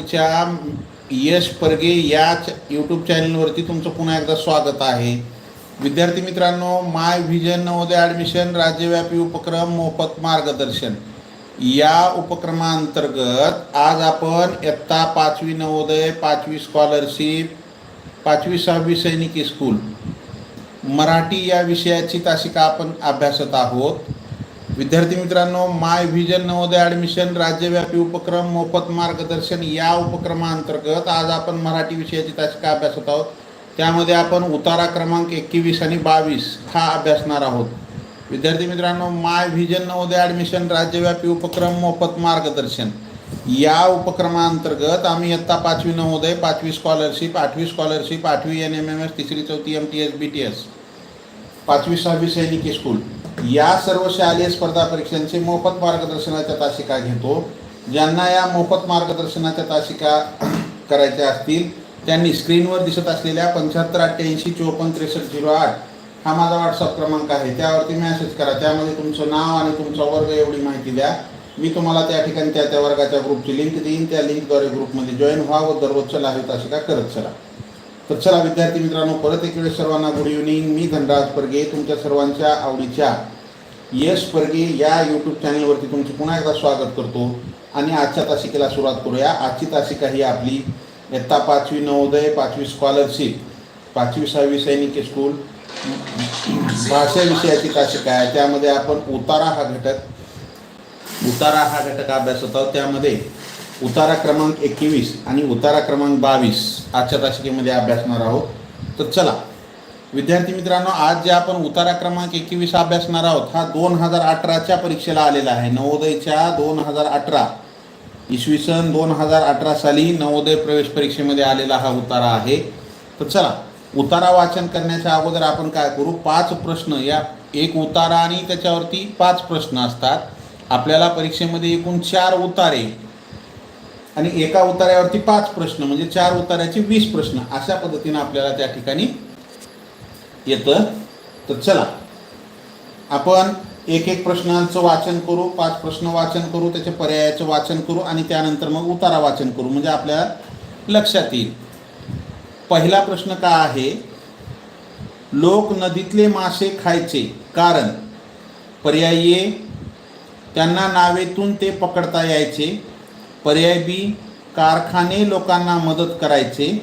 च्या यश परगे या यूट्यूब चॅनलवरती तुमचं पुन्हा एकदा स्वागत आहे. विद्यार्थी मित्रांनो माय व्हिजन नवोदय ॲडमिशन राज्यव्यापी उपक्रम मोफत मार्गदर्शन. या उपक्रमांतर्गत आज आपण इयत्ता पाचवी नवोदय पाचवी स्कॉलरशिप पाचवी सहावी सैनिकी स्कूल मराठी या विषयाची तासिका आपण अभ्यासत आहोत. विद्यार्थी मित्रांनो माय व्हिजन नवोदय ॲडमिशन राज्यव्यापी उपक्रम मोफत मार्गदर्शन या उपक्रमांतर्गत आज आपण मराठी विषयाची तासिका होत आहोत. त्यामध्ये आपण उतारा क्रमांक एकवीस आणि बावीस हा अभ्यासणार आहोत. विद्यार्थी मित्रांनो माय व्हिजन नवोदय ॲडमिशन राज्यव्यापी उपक्रम मोफत मार्गदर्शन या उपक्रमांतर्गत आम्ही इयत्ता पाचवी नवोदय पाचवी स्कॉलरशिप आठवी स्कॉलरशिप आठवी एन एम एम एस तिसरी चौथी M T S B T S पाचवी सहावी सैनिकी स्कूल या सर्व शालेय स्पर्धा परीक्षांचे मोफत मार्गदर्शनाच्या तासिका घेतो. ज्यांना या मोफत मार्गदर्शनाच्या तासिका करायच्या असतील त्यांनी स्क्रीनवर दिसत असलेल्या पंच्याहत्तर अठ्ठ्याऐंशी चोपन्न त्रेसष्ट झिरो आठ हा माझा व्हॉट्सअप क्रमांक आहे. त्यावरती मेसेज करा. त्यामध्ये तुमचं नाव आणि तुमचा वर्ग एवढी माहिती द्या. मी तुम्हाला त्या ठिकाणी त्या त्या वर्गाच्या ग्रुपची लिंक देईन. त्या लिंकद्वारे ग्रुपमध्ये जॉईन व्हा व दररोजच्या लाईव्ह तासिका करत चला. तर चला विद्यार्थी मित्रांनो परत एक वेळेस सर्वांना गुड इव्हनिंग मी धनराज परगे तुमच्या सर्वांच्या आवडीच्या यश परगे या यूट्यूब चॅनलवरती तुमचे पुन्हा एकदा स्वागत करतो. आणि आजच्या तासिकेला सुरुवात करूया. आजची तासिका ही आपली इयत्ता पाचवी नवोदय पाचवी स्कॉलरशिप पाचवी सहावी सैनिक स्कूल भाषा विषयाची तासिका आहे. त्यामध्ये आपण उतारा हा घटक उतारा हा घटक अभ्यासत आहोत त्यामध्ये उतारा क्रमांक एकवीस आणि उतारा क्रमांक बावीस. आजच्या तासिकेमध्ये अभ्यासणार आहोत. तर चला. विद्यार्थी मित्रांनो आज जे आपण उतारा क्रमांक एकवीस अभ्यासणार आहोत हा दोन हजार अठराच्या परीक्षेला आलेला आहे. नवोदयच्या दोन हजार अठरा इसवी सन दोन हजार अठरा साली नवोदय प्रवेश परीक्षेमध्ये आलेला हा उतारा आहे. तर चला उतारा वाचन करण्याच्या अगोदर आपण काय करू? पाच प्रश्न. या एक उतारा आणि त्याच्यावरती पाच प्रश्न असतात. आपल्याला परीक्षेमध्ये एकूण चार उतारे आणि एका उतार्यावरती पाच प्रश्न म्हणजे चार उतार्याचे वीस प्रश्न अशा पद्धतीनं आपल्याला त्या ठिकाणी येतं. तर चला आपण एक एक प्रश्नांचं वाचन करू पाच प्रश्न वाचन करू त्याच्या पर्यायाचं वाचन करू आणि त्यानंतर मग उतारा वाचन करू म्हणजे आपल्या लक्षात येईल. पहिला प्रश्न का आहे? लोक नदीतले मासे खायचे कारण पर्याय ए त्यांना नावेतून ते पकडता यायचे. पर्याय बी कारखाने लोकांना मदत करायचे.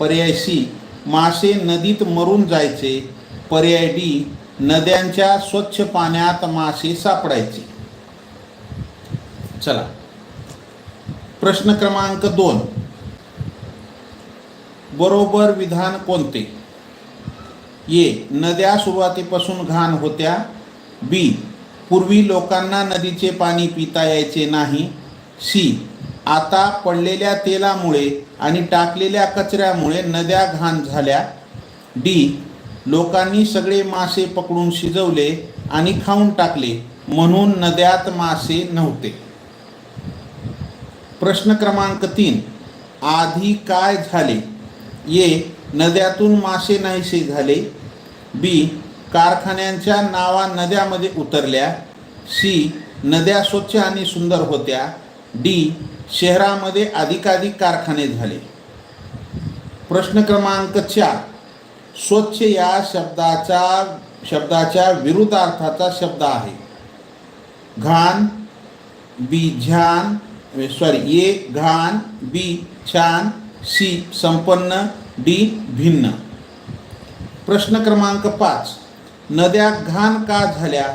पर्याय सी मासे नदीत मरून जायचे. पर्याय डी नद्यांच्या स्वच्छ पाण्यात मासे सापडायचे. चला. प्रश्न क्रमांक दोन. बरोबर विधान कोणते? ए नद्या सुरुवातीपासून घाण होत्या. बी पूर्वी लोकांना नदीचे पाणी पिता यायचे नाही. सी आता पडलेल्या तेलामुळे आणि टाकलेल्या कचऱ्यामुळे नद्या घाण झाल्या. डी. लोकांनी सगळे मासे पकडून शिजवले आणि खाऊन टाकले म्हणून नद्यात मासे नव्हते. प्रश्न क्रमांक तीन. आधी काय झाले? ए. नद्यातून मासे नाहीसे झाले. बी. कारखान्यांच्या नावा नद्यामध्ये उतरल्या. सी. नद्या स्वच्छ आणि सुंदर होत्या. डी शहरामध्ये अधिकाधिक कारखाने झाले. प्रश्न क्रमांक चार स्वच्छ या शब्दाचा शब्दाच्या विरुद्धार्थाचा शब्द आहे. घाण बी झान सॉरी ए घाण बी छान सी संपन्न डी भिन्न. प्रश्न क्रमांक पाच नद्या घाण का झाल्या?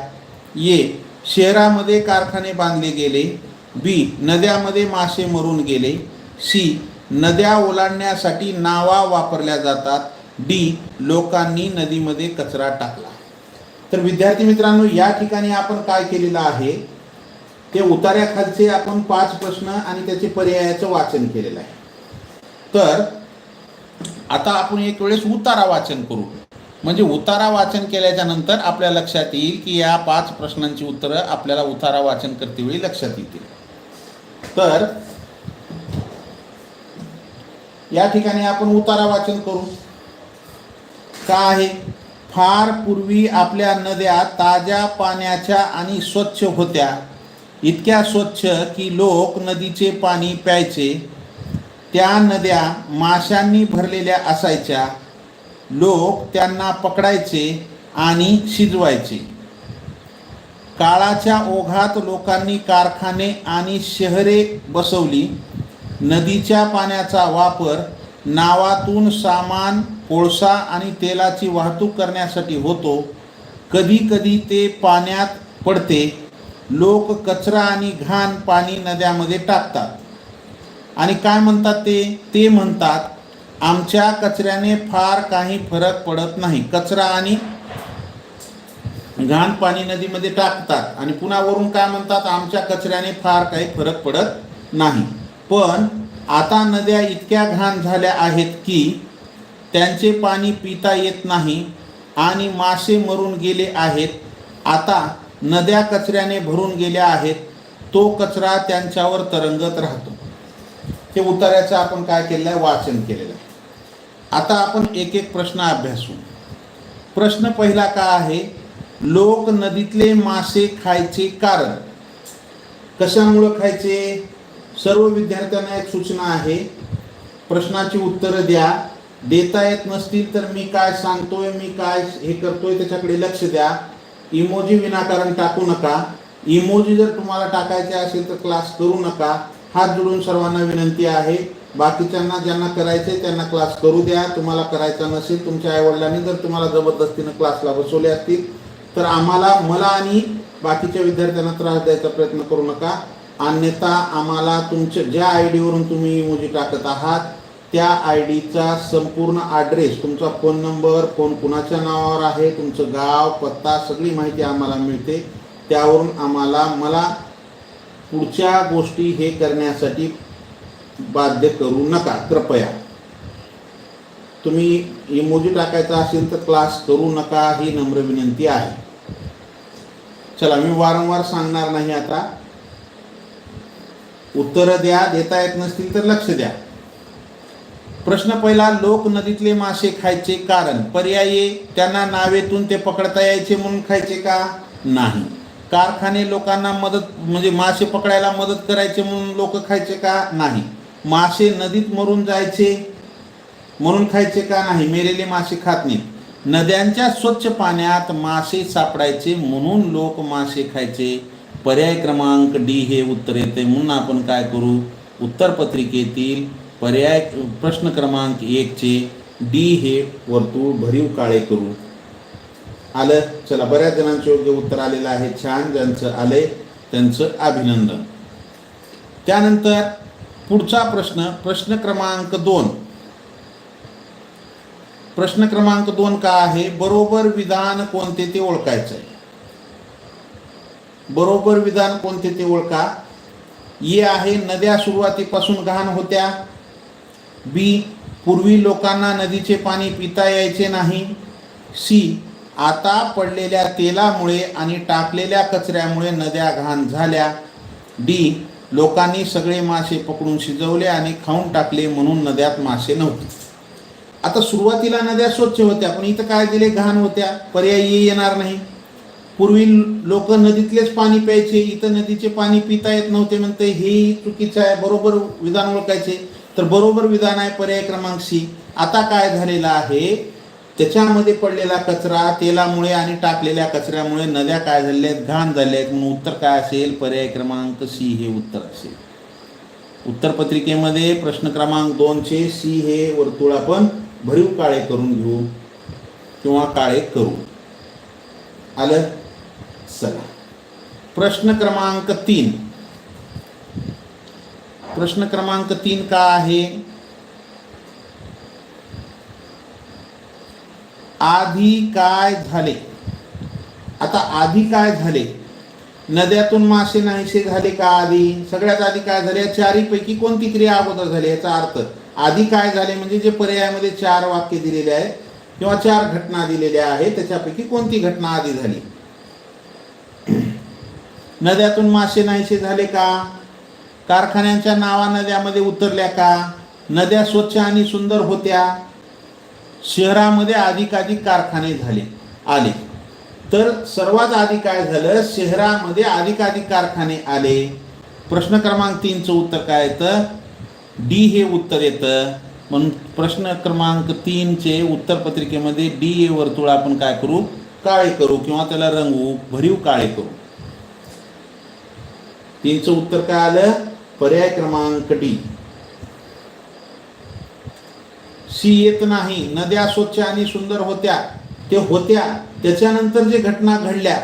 ए शहरामध्ये कारखाने बांधले गेले. बी नद्यामध्ये मासे मरून गेले. सी नद्या ओलांडण्यासाठी नावा वापरल्या जातात. डी लोकांनी नदीमध्ये कचरा टाकला. तर विद्यार्थी मित्रांनो या ठिकाणी आपण काय केलेलं आहे? ते उतार्याखालचे आपण पाच प्रश्न आणि त्याचे पर्यायाचं वाचन केलेलं आहे. तर आता आपण एक वेळेस उतारा वाचन करू. म्हणजे उतारा वाचन केल्याच्यानंतर आपल्या लक्षात येईल की या पाच प्रश्नांची उत्तरं आपल्याला उतारा वाचन करतेवेळी लक्षात येतील. तर या ठिकाणी आपण उतारा वाचन करू. का आहे? फार पूर्वी आपल्या नद्या ताज्या पाण्याच्या आणि स्वच्छ होत्या. इतक्या स्वच्छ की लोक नदीचे पाणी प्यायचे. त्या नद्या माशांनी भरलेल्या असायच्या. लोक त्यांना पकडायचे आणि शिजवायचे. काळाच्या ओघात लोकांनी कारखाने आणि शहरे बसवली. नदीच्या पाण्याचा वापर नावातून सामान कोळसा आणि तेलाची वाहतूक करण्यासाठी होतो. कधी कधी ते पाण्यात पडते. लोक कचरा आणि घाण पाणी नद्यामध्ये टाकतात. आणि काय म्हणतात ते? ते म्हणतात आमच्या कचऱ्याने फार काही फरक पडत नाही. कचरा आणि घाण पाणी नदीमध्ये टाकतात. आणि पुन्हा वरून काय म्हणतात आमच्या कचऱ्याने फार काही फरक पडत नाही. पण आता नद्या इतक्या घाण झाल्या आहेत की त्यांचे पाणी पिता येत नाही आणि मासे मरून गेले आहेत. आता नद्या कचऱ्याने भरून गेल्या आहेत. तो कचरा त्यांच्यावर तरंगत राहतो. हे उतार्याचं आपण काय केलेलं आहे? वाचन केलेलं आहे. आता आपण एक एक प्रश्न अभ्यासू. प्रश्न पहिला का आहे? लोक नदीतले मासे खायचे कारण. कशामुळं खायचे? सर्व विद्यार्थ्यांना एक सूचना आहे. प्रश्नाची उत्तरं द्या. देता येत नसतील तर मी काय सांगतोय मी काय हे करतोय त्याच्याकडे लक्ष द्या. इमोजी विनाकारण टाकू नका. इमोजी जर तुम्हाला टाकायचे असेल तर क्लास करू नका. हात जोडून सर्वांना विनंती आहे. बाकीच्यांना ज्यांना करायचे त्यांना क्लास करू द्या. तुम्हाला करायचा नसेल तुमच्या आईवडिलांनी जर तुम्हाला जबरदस्तीनं क्लासला बसवले असतील तर आम्हाला मला आणि बाकीच्या विद्यार्थ्यांना त्रास द्यायचा प्रयत्न करू नका. अन्यथा आम्हाला तुमच्या ज्या आय डीवरून तुम्ही इमोजी टाकत आहात त्या आय डीचा संपूर्ण ॲड्रेस तुमचा फोन नंबर फोन कुणाच्या नावावर आहे तुमचं गाव पत्ता सगळी माहिती आम्हाला मिळते. त्यावरून आम्हाला मला पुढच्या गोष्टी हे करण्यासाठी बाध्य करू नका. कृपया. तुम्ही इमोजी टाकायचा असेल तर क्लास करू नका ही नम्र विनंती आहे. चला मी वारंवार सांगणार नाही आता. उत्तरं द्या देता येत नसतील तर लक्ष द्या. प्रश्न पहिला लोक नदीतले मासे खायचे कारण? पर्यायी त्यांना नावेतून ते पकडता यायचे म्हणून खायचे का? नाही. कारखाने लोकांना मदत म्हणजे मासे पकडायला मदत करायचे म्हणून लोक खायचे का? नाही. मासे नदीत मरून जायचे म्हणून खायचे का नाही? मेलेले मासे खात नाहीत. नद्यांच्या स्वच्छ पाण्यात मासे सापडायचे म्हणून लोक मासे खायचे. पर्याय क्रमांक डी हे उत्तर येते म्हणून आपण काय करू? उत्तरपत्रिकेतील पर्याय प्रश्न क्रमांक एकचे डी हे वर्तुळ भरीव काळे करू. आलं? चला बऱ्याच जणांचे योग्य उत्तर आलेलं आहे. छान ज्यांचं आलंय त्यांचं अभिनंदन. त्यानंतर पुढचा प्रश्न प्रश्न क्रमांक दोन. प्रश्न क्रमांक दोन का आहे? बरोबर विधान कोणते ते ओळखायचं आहे बरोबर विधान कोणते ते ओळखा. ये आहे नद्या सुरुवातीपासून घाण होत्या. बी पूर्वी लोकांना नदीचे पाणी पिता यायचे नाही. सी आता पडलेल्या तेलामुळे आणि टाकलेल्या कचऱ्यामुळे नद्या घाण झाल्या. डी लोकांनी सगळे मासे पकडून शिजवले आणि खाऊन टाकले म्हणून नद्यात मासे नव्हते. आता सुरुवातीला नद्या स्वच्छ होत्या पण इथं काय दिले? घाण होत्या. पर्यायी येणार नाही. पूर्वी लोक नदीतलेच पाणी प्यायचे इथं नदीचे पाणी पिता येत नव्हते म्हणते हे चुकीचं आहे बरोबर विधान ओळखायचे. तर बरोबर विधान आहे पर्याय क्रमांक सी. आता काय झालेलं आहे? त्याच्यामध्ये पडलेला कचरा तेलामुळे आणि टाकलेल्या कचऱ्यामुळे नद्या काय झालेल्या आहेत? घाण झाल्या आहेत. म्हणून उत्तर काय असेल? पर्याय क्रमांक सी हे उत्तर असेल. उत्तरपत्रिकेमध्ये प्रश्न क्रमांक दोनचे सी हे वर्तुळ आपण भरीव काळे करून घेऊ किंवा काळे करू. आलं? चला. प्रश्न क्रमांक तीन. प्रश्न क्रमांक तीन का आहे? आधी काय झाले? आता आधी काय झाले? नद्यातून मासे नाहीसे झाले का आधी? सगळ्यात आधी काय झाले? या चारीपैकी कोणती क्रिया अगोदर झाली? याचा अर्थ आधी काय झाले म्हणजे जे पर्यायामध्ये चार वाक्य दिलेले आहे किंवा चार घटना दिलेल्या आहेत त्याच्यापैकी कोणती घटना आधी झाली? नद्यातून मासे नाहीसे झाले का? कारखान्यांच्या नावा नद्यामध्ये उतरल्या का? नद्या स्वच्छ आणि सुंदर होत्या? शहरामध्ये अधिकाधिक कारखाने झाले आले. तर सर्वात आधी काय झालं? शहरामध्ये अधिकाधिक कारखाने आले. प्रश्न क्रमांक तीनचं उत्तर काय तर डी हे उत्तर येतं. म्हणून प्रश्न क्रमांक तीनचे उत्तरपत्रिकेमध्ये डी हे वर्तुळ आपण काय करू? काळे करू किंवा त्याला रंगवू भरीव काळे करू. तीनचं उत्तर काय आलं? पर्याय क्रमांक डी. सी येत नाही. नद्या स्वच्छ आणि सुंदर होत्या. ते होत्या. त्याच्यानंतर जे घटना घडल्या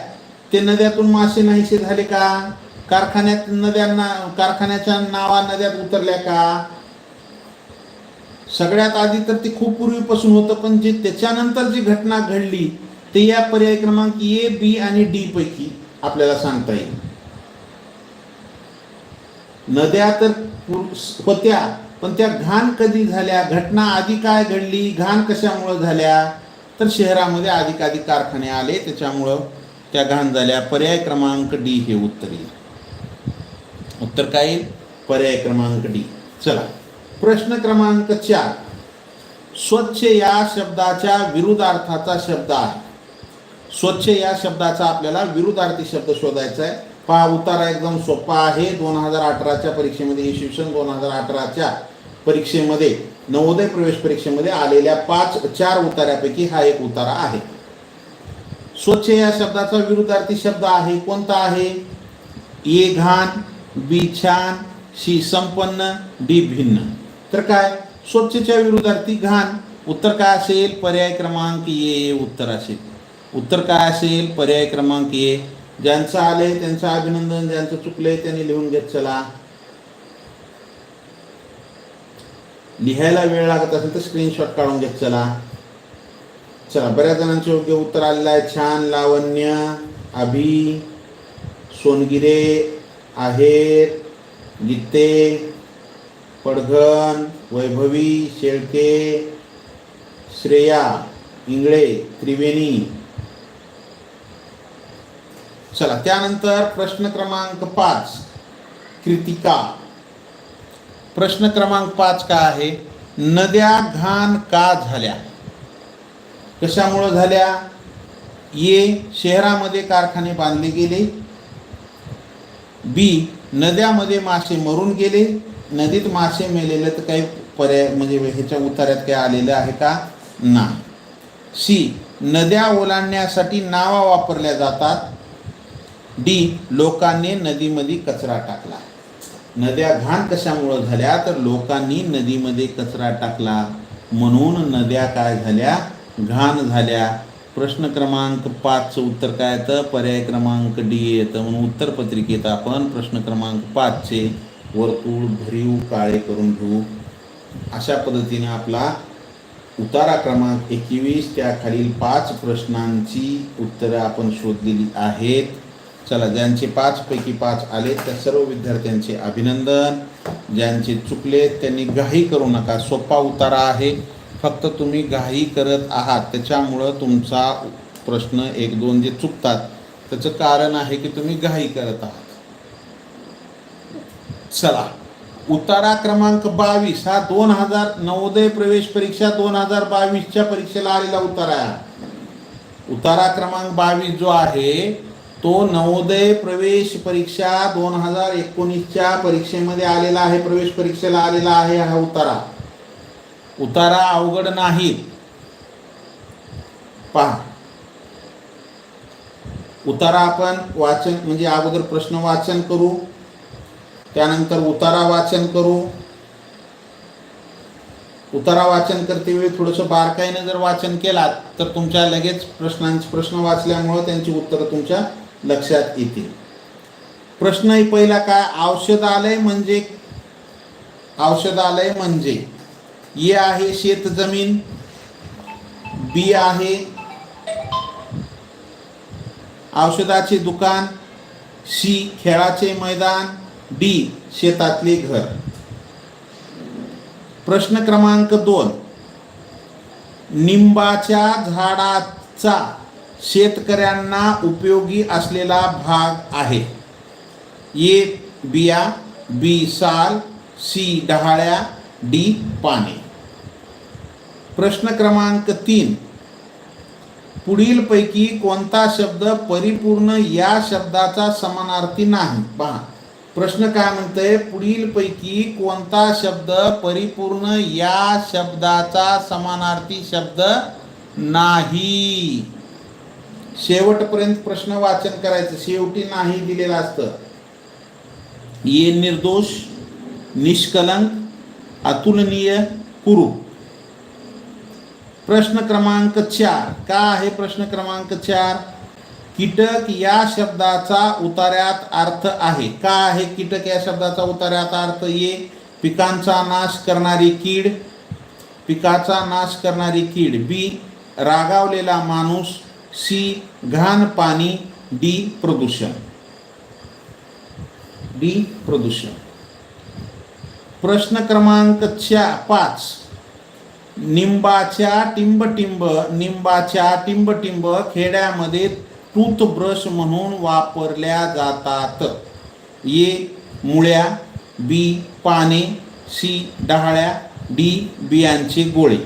ते नद्यातून मासे नाहीसे झाले का? कारखान्यात नद्यांना कारखान्याच्या नावा नद्यात उतरल्या का? सगळ्यात आधी तर ते खूप पूर्वीपासून होतं पण जे त्याच्यानंतर जी घटना घडली ते या पर्याय क्रमांक ए बी आणि डी पैकी आपल्याला सांगता येईल. नद्या तर होत्या पण त्या घाण कधी झाल्या? घटना आधी काय घडली? घाण कशामुळं झाल्या? तर शहरामध्ये अधिकाधिक कारखाने आले त्याच्यामुळं त्या घाण झाल्या. पर्याय क्रमांक डी हे उत्तर येईल उत्तर काय येईल? पर्याय क्रमांक डी. चला. प्रश्न क्रमांक चार. स्वच्छ या शब्दाच्या विरुद्धार्थाचा शब्द आहे. स्वच्छ या शब्दाचा आपल्याला विरुद्धार्थी शब्द शोधायचा आहे. पहा उतारा एकदम सोपा आहे. दोन हजार अठराच्या परीक्षेमध्ये इसवी शिक्षण दोन हजार अठराच्या परीक्षेमध्ये नवोदय प्रवेश परीक्षेमध्ये आलेल्या पाच चार उतार्यापैकी हा एक उतारा आहे. स्वच्छ या शब्दाचा विरुद्धार्थी शब्द आहे. कोणता आहे? ए घाण बी छान सी संपन्न डी भिन्न. तर काय? स्वच्छच्या विरोधार्थी घाण. उत्तर काय असेल? पर्याय क्रमांक ए उत्तर असेल. उत्तर काय असेल? पर्याय क्रमांक ये ज्यांचं आले त्यांचं अभिनंदन ज्यांचं चुकलंय त्यांनी लिहून घेत चला. लिहायला वेळ लागत असेल तर स्क्रीनशॉट काढून घेत चला. चला बऱ्याच जणांचे योग्य उत्तर आलेलं आहे. छान लावण्य अभि सोनगिरे आहेर गीते पडघन वैभवी शेळके श्रेया इंगळे त्रिवेणी. चला त्यानंतर प्रश्न क्रमांक पाच कृतिका. प्रश्न क्रमांक पाच का आहे? नद्या घाण का झाल्या? कशामुळं झाल्या? ये शहरामध्ये कारखाने बांधले गेले. बी नद्यामध्ये मासे मरून गेले. नदीत मासे मेलेले तर काही पर्याय म्हणजे ह्याच्या उतार्यात काही आलेलं आहे का? नाही. सी नद्या ओलांडण्यासाठी नावा वापरल्या जातात. डी लोकांनी नदीमध्ये कचरा टाकला. नद्या घाण कशामुळं झाल्या? तर लोकांनी नदीमध्ये कचरा टाकला. म्हणून नद्या काय झाल्या? घाण झाल्या. प्रश्न क्रमांक पाचचं उत्तर काय येतं? पर्याय क्रमांक डी येतं. म्हणून उत्तर पत्रिकेत आपण प्रश्न क्रमांक पाचचे वर्तुळ भरीव काळे करून घेऊ. अशा पद्धतीने आपला उतारा क्रमांक एकवीस त्याखालील पाच प्रश्नांची उत्तरं आपण शोधलेली आहेत. चला ज्यांचे पाचपैकी पाच आले त्या सर्व विद्यार्थ्यांचे अभिनंदन. ज्यांचे चुकले त्यांनी घाई करू नका. सोपा उतारा आहे. फक्त तुम्ही घाई करत आहात त्याच्यामुळं तुमचा प्रश्न एक दोन जे चुकतात त्याचं कारण आहे की तुम्ही घाई करत आहात. चला. उतारा क्रमांक बावीस. हा दोन हजार नवोदय प्रवेश परीक्षा दोन हजार बावीसच्या परीक्षेला आलेला उतारा. आहे उतारा क्रमांक बावीस जो आहे तो नवोदय प्रवेश परीक्षा दोन हजार एकोणीसच्या परीक्षेमध्ये आलेला आहे प्रवेश परीक्षेला आलेला आहे हा उतारा. उतारा अवघड नाहीत पहा. उतारा आपण वाचन म्हणजे अगोदर प्रश्न वाचन करू त्यानंतर उतारा वाचन करू. उतारा वाचन करते वेळी थोडंसं बारकाईनं जर वाचन केलात तर तुमच्या लगेच प्रश्नांचे प्रश्न वाचल्यामुळं त्यांची उत्तरं तुमच्या लक्षात येतील. प्रश्न पहिला काय? औषधालय म्हणजे औषधालय म्हणजे ए आहे शेत जमीन बी आहे औषधाचे दुकान सी खेळाचे मैदान डी शेतातले घर. प्रश्न क्रमांक दोन. निंबाच्या झाडाचा शेतकऱ्यांना उपयोगी असलेला भाग आहे. ए बिया बी साल सी डहाळ्या डी पाने. प्रश्न क्रमांक तीन. पुढीलपैकी कोणता शब्द परिपूर्ण या शब्दाचा समानार्थी नाही? पहा. प्रश्न काय म्हणतोय? पुढील पैकी कोणता शब्द परिपूर्ण या शब्दाचा समानार्थी शब्द नाही? शेवटपर्यंत प्रश्न वाचन करायचं. शेवटी नाही दिलेलं असतं. ये निर्दोष निष्कलंक अतुलनीय कुरु प्रश्न क्रमांक चार. का आहे प्रश्न क्रमांक चार? कीटक या शब्दाचा उतार्यात अर्थ आहे. का आहे कीटक या शब्दाचा उतार्यात अर्थ? ये पिकांचा नाश करणारी कीड. पिकाचा नाश करणारी कीड. बी रागावलेला माणूस. सी घाण पाणी. डी प्रदूषण. डी प्रदूषण. प्रश्न क्रमांक चा पाच. निंबाच्या टिंबटिंब निंबाच्या टिंबटिंब खेड्यामध्ये टूथब्रश म्हणून वापरल्या जातात. ये मुळ्या बी पाने सी डहाळ्या डी बियांचे गोळे.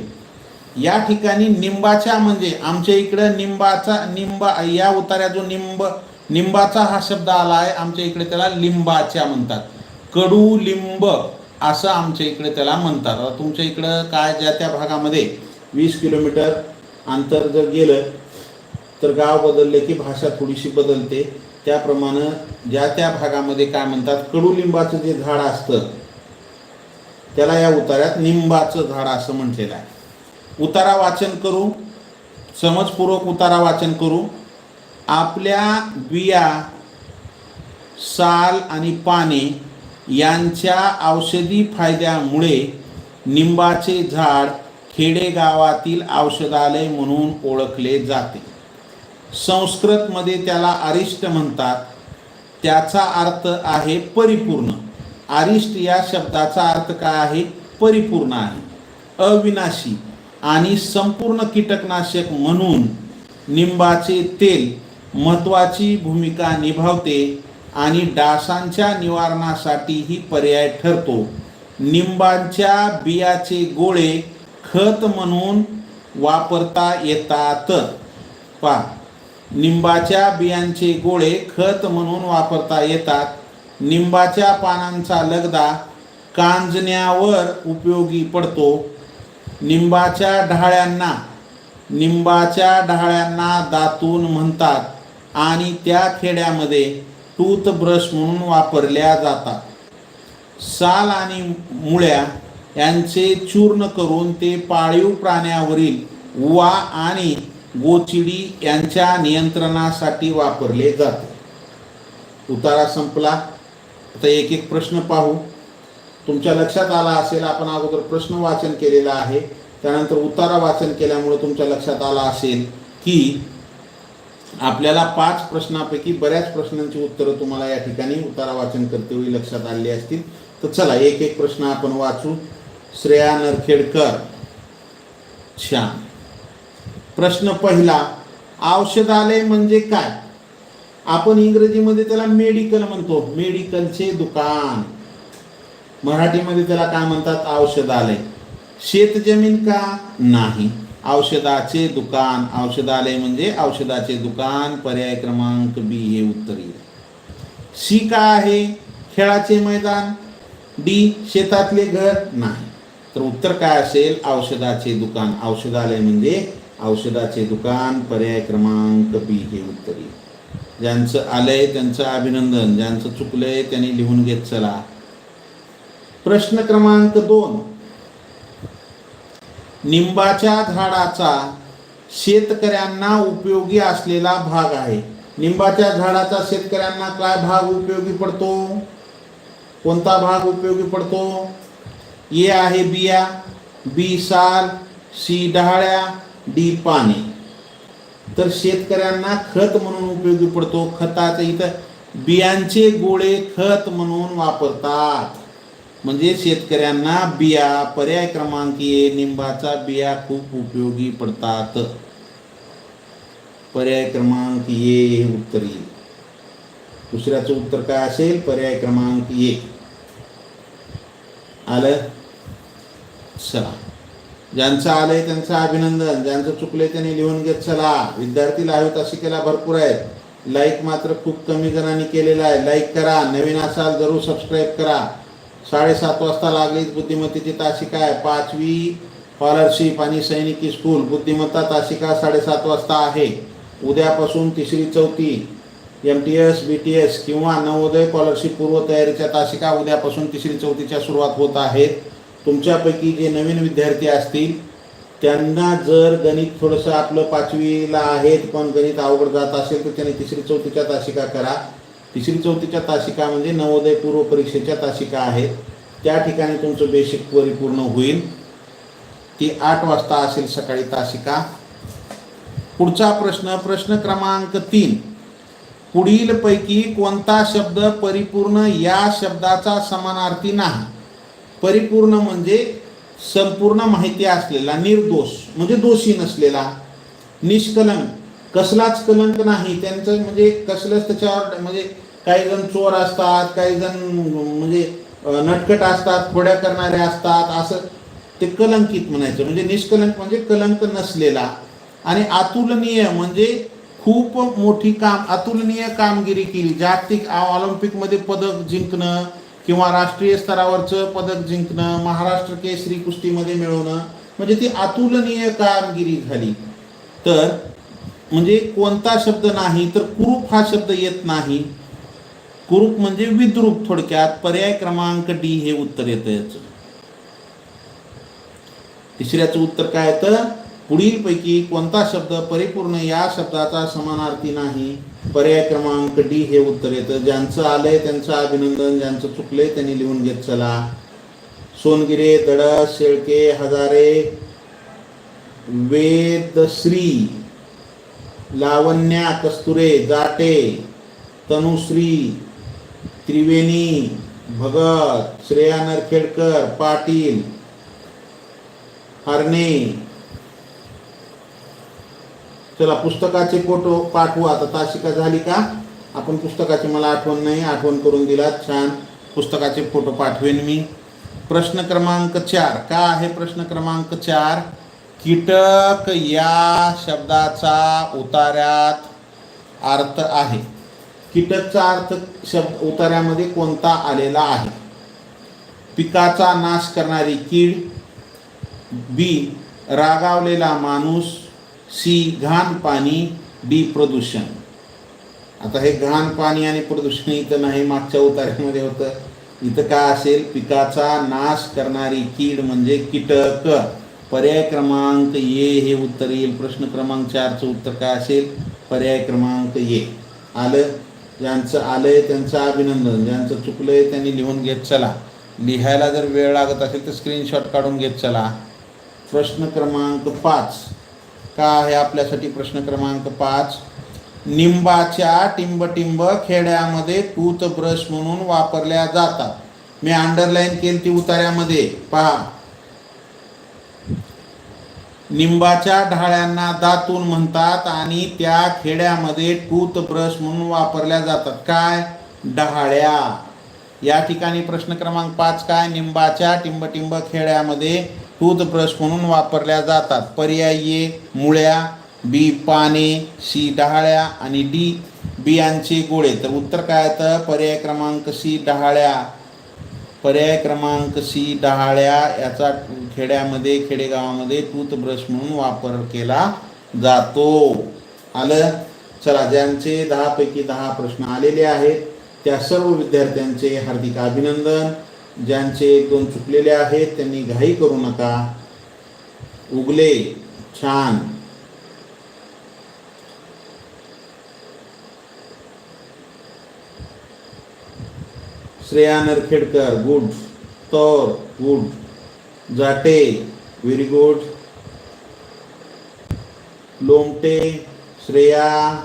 या ठिकाणी निंबाच्या म्हणजे आमच्या इकडं निंबाचा निंबा या उतार्या जो निंब निंबाचा हा शब्द आला आहे आमच्या इकडे त्याला लिंबाच्या म्हणतात. कडू लिंब. असं आमच्या इकडे त्याला म्हणतात. आता तुमच्या इकडं काय ज्या त्या भागामध्ये वीस किलोमीटर अंतर जर गेलं तर गाव बदलले की भाषा थोडीशी बदलते. त्याप्रमाणे ज्या त्या भागामध्ये काय म्हणतात कडुलिंबाचं जे झाड असतं त्याला या उतार्यात निंबाचं झाड असं म्हटलेलं आहे. उतारा वाचन करू समजपूर्वक उतारा वाचन करू. आपल्या बिया साल आणि पाने यांच्या औषधी फायद्यामुळे निंबाचे झाड खेडेगावातील औषधालय म्हणून ओळखले जाते. संस्कृतमध्ये त्याला अरिष्ट म्हणतात. त्याचा अर्थ आहे परिपूर्ण. अरिष्ट या शब्दाचा अर्थ काय आहे? परिपूर्ण आहे. अविनाशी आणि संपूर्ण कीटकनाशक म्हणून निंबाचे तेल महत्त्वाची भूमिका निभावते. आणि डासांच्या निवारणासाठीही पर्याय ठरतो. निंबांच्या बियाचे गोळे खत म्हणून वापरता येतात. पा निंबाच्या बियांचे गोळे खत म्हणून वापरता येतात. निंबाच्या पानांचा लगदा कांजण्यावर उपयोगी पडतो. निंबाच्या ढाळ्यांना निंबाच्या ढाळ्यांना दातून म्हणतात आणि त्या खेड्यामध्ये टूथब्रश म्हणून वापरल्या जातात. साल आणि मुळ्या यांचे चूर्ण करून ते पाळीव प्राण्यावरील उवा आणि गोचिडी यांच्या नियंत्रणासाठी वापरले जाते. उतारा संपला. आता एक एक प्रश्न पाहू. तुमच्या लक्षात आला असेल आपण अगोदर प्रश्न वाचन केलेला आहे. त्यानंतर उतारा वाचन केल्यामुळे तुमच्या लक्षात आला असेल की आपल्याला पाच प्रश्नापैकी बऱ्याच प्रश्नांची उत्तरं तुम्हाला या ठिकाणी उतारा वाचन करतेवेळी लक्षात आली असतील. तर चला एक एक प्रश्न आपण वाचू. श्रेया नरखेडकर. छान. प्रश्न पहिला औषधालय म्हणजे काय? आपण इंग्रजीमध्ये त्याला मेडिकल म्हणतो. मेडिकलचे दुकान. मराठीमध्ये त्याला काय म्हणतात? औषधालय. शेतजमीन का? नाही. औषधाचे दुकान औषधालय म्हणजे औषधाचे दुकान पर्याय क्रमांक बी हे उत्तर येईल. सी का आहे? खेळाचे मैदान? डी शेतातले घर? नाही. तर उत्तर काय असेल? औषधाचे दुकान औषधालय म्हणजे औषधाचे दुकान पर्याय क्रमांक बी हे उत्तर येईल. ज्यांचं आलंय त्यांचं अभिनंदन ज्यांचं चुकलंय त्यांनी लिहून घेत चला. प्रश्न क्रमांक दोन. निंबाच्या झाडाचा शेतकऱ्यांना उपयोगी असलेला भाग आहे. निंबाच्या झाडाचा शेतकऱ्यांना काय भाग उपयोगी पडतो? कोणता भाग उपयोगी पडतो? ए आहे बिया बी साल सी डहाळ्या डी पाने. तर शेतकऱ्यांना खत म्हणून उपयोगी पडतो. खताचं इथं बियांचे गोळे खत म्हणून वापरतात. म्हणजे शेतकऱ्यांना बिया पर्याय क्रमांक ए निंबाचा बिया खूप उपयोगी पडतात. पर्याय क्रमांक ए हे उत्तर येईल. दुसऱ्याचं उत्तर काय असेल? पर्याय क्रमांक ए. आलं? चला. ज्यांचं आलंय त्यांचं अभिनंदन. ज्यांचं चुकलंय त्यांनी लिहून घेत चला. विद्यार्थी लाईव्ह तासिकेला भरपूर आहेत. लाईक मात्र खूप कमी जणांनी केलेला आहे. लाईक करा. नवीन असाल जरूर सबस्क्राईब करा. साडेसात वाजता लागलीच बुद्धिमत्तेची तासिका आहे. पाचवी स्कॉलरशिप आणि सैनिकी स्कूल बुद्धिमत्ता तासिका साडेसात वाजता आहे. उद्यापासून तिसरी चौथी M T S B T S किंवा नवोदय स्कॉलरशिप पूर्वतयारीच्या तासिका उद्यापासून तिसरी चौथीच्या सुरुवात होत आहेत. तुमच्यापैकी जे नवीन विद्यार्थी असतील त्यांना जर गणित थोडंसं आपलं पाचवीला आहेत पण गणित अवघड जात असेल तर त्यांनी तिसरी चौथीच्या तासिका करा. तिसरी चौथीच्या तासिका म्हणजे नवोदय पूर्व परीक्षेच्या तासिका आहेत. त्या ठिकाणी तुमचं बेसिक परिपूर्ण होईल. ती आठ वाजता असेल सकाळी तासिका. पुढचा प्रश्न प्रश्न क्रमांक तीन. पुढील पैकी कोणता शब्द परिपूर्ण या शब्दाचा समानार्थी नाही? परिपूर्ण म्हणजे संपूर्ण माहिती असलेला निर्दोष म्हणजे दोषी नसलेला निष्कलंक कसलाच कलंक नाही. त्यांचं म्हणजे कसलंच त्याच्यावर म्हणजे काही जण चोर असतात काही जण म्हणजे नटकट असतात खोड्या करणारे असतात असं ते कलंकित म्हणायचं. म्हणजे निष्कलंक म्हणजे कलंक नसलेला. आणि अतुलनीय म्हणजे खूप मोठी काम अतुलनीय कामगिरी केली. जागतिक ऑलिम्पिकमध्ये पदक जिंकणं किंवा राष्ट्रीय स्तरावरचं पदक जिंकणं महाराष्ट्र केसरी कुस्तीमध्ये मिळवणं म्हणजे ती अतुलनीय कामगिरी झाली. तर म्हणजे कोणता शब्द नाही तर कुरूप हा शब्द येत नाही. कुरूप म्हणजे विद्रूप थोडक्यात पर्याय क्रमांक डी हे उत्तर येतं याचं. तिसऱ्याचं उत्तर काय येतं? पुढील पैकी कोणता शब्द परिपूर्ण या शब्दाचा समानार्थी नाही? पर्याय क्रमांक डी हे उत्तर येतं. ज्यांचं आलंय त्यांचं अभिनंदन ज्यांचं चुकलंय त्यांनी लिहून घेत चला. सोनगिरे दडस शेळके हजारे वेदश्री. लावण्या कस्तुरे जाटे तनुश्री त्रिवेणी भगत श्रेया नरखेडकर पाटील हरणे. चला पुस्तकाचे फोटो पाठवू. आता तासिका झाली का? आपण पुस्तकाची मला आठवण नाही आठवण करून दिलात. छान. पुस्तकाचे फोटो पाठवेन मी. प्रश्न क्रमांक चार. का आहे प्रश्न क्रमांक चार? कीटक या शब्दाचा उतार्यात अर्थ आहे. कीटकचा अर्थ शब्द उतार्यामध्ये कोणता आलेला आहे? पिकाचा नाश करणारी कीड बी रागावलेला माणूस सी घाण पाणी डी प्रदूषण. आता हे घाण पाणी आणि प्रदूषण इथं नाही मागच्या उतार्यामध्ये होतं. इथं काय असेल? पिकाचा नाश करणारी कीड म्हणजे कीटक. पर्याय क्रमांक ये हे उत्तर येईल. प्रश्न क्रमांक चारचं उत्तर काय असेल? पर्याय क्रमांक ये आलं? ज्यांचं आलंय त्यांचं अभिनंदन. ज्यांचं चुकलंय त्यांनी लिहून घेत चला. लिहायला जर वेळ लागत असेल तर स्क्रीनशॉट काढून घेत चला. प्रश्न क्रमांक पाच. का आहे आपल्यासाठी प्रश्न क्रमांक पाच? निंबाच्या टिंबटिंब खेड्यामध्ये टूथब्रश म्हणून वापरल्या जातात. मी अंडरलाईन केली ती उतार्यामध्ये पहा. निंबाच्या ढाळ्यांना दातून म्हणतात आणि त्या खेड्यामध्ये टूथब्रश म्हणून वापरल्या जातात. काय? ढाळ्या. या ठिकाणी प्रश्न क्रमांक पाच काय? निंबाच्या टिंबटिंब खेड्यामध्ये टूथब्रश म्हणून वापरल्या जातात. पर्याय ए मुळ्या बी पाने सी डहाळ्या आणि डी बियांचे गोळे. तर उत्तर काय येतं? पर्याय क्रमांक सी डहाळ्या पर्याय क्रमांक सी डहाळ्या याचा खेड्यामध्ये खेडेगावामध्ये टूथब्रश म्हणून वापर केला जातो. आलं? चला ज्यांचे दहापैकी दहा प्रश्न आलेले आहेत त्या सर्व विद्यार्थ्यांचे हार्दिक अभिनंदन. ज्यांचे एक दोन चुकलेले आहेत त्यांनी घाई करू नका. उगले छान. श्रेया नरखेडकर गुड तौर गुड जाटे व्हेरी गुड लोमटे, श्रेया,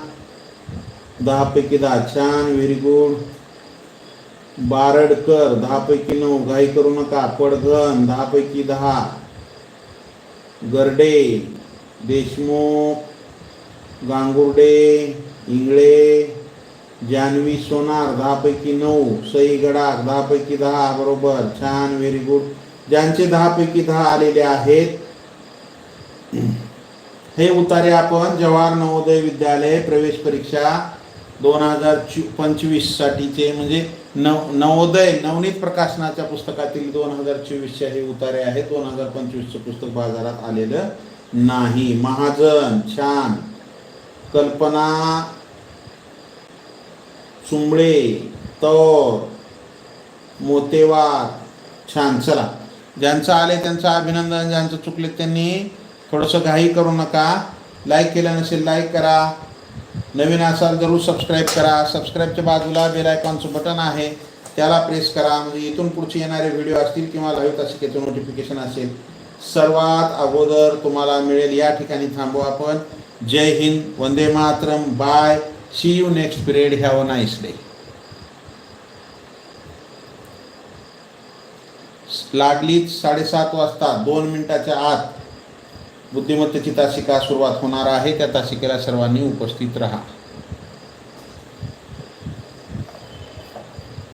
दहापैकी दहा छान व्हेरी गुड बारडकर, दहापैकी नऊ, घाई करू नका, पडघन, दहापैकी दहा. गरडे, देशमुख, गांगुर्डे, इंगळे, जानवी सोनार, दहापैकी नऊ, सई गडाख, दहापैकी दहा, बरोबर, छान व्हेरी गुड ज्यांचे दहापैकी दहा आलेले आहेत. हे उतारे आपण जवाहर नवोदय विद्यालय प्रवेश परीक्षा दोन हजार चु पंचवीससाठीचे म्हणजे नव नवोदय नवनीत प्रकाशनाच्या पुस्तकातील दोन हजार चोवीसच्या हे उतारे आहेत. दोन हजार पंचवीसचं पुस्तक बाजारात आलेलं नाही. महाजन छान. कल्पना चुंबळे तौर मोतेवार छान. चला. ज्यांचं आले त्यांचं अभिनंदन ज्यांचं चुकले त्यांनी थोडंसं घाई करू नका. लाईक केलं नसेल लाईक करा. नवीन असाल जरूर सबस्क्राईब करा. सबस्क्राईबच्या बाजूला बेल आयकॉनचं बटन आहे. त्याला प्रेस करा. म्हणजे इथून पुढचे येणारे व्हिडिओ असतील किंवा लाईव्ह त्याचं नोटिफिकेशन असेल सर्वात अगोदर तुम्हाला मिळेल या ठिकाणी थांबू आपण. Jai Hind. Vande Mataram. Bye see you next period have a nice day लागलीच साडेसात वाजता दोन मिनिटाच्या आत बुद्धिमत्तेची तासिका सुरुवात होणार आहे. त्या तासिकेला सर्वांनी उपस्थित राहा.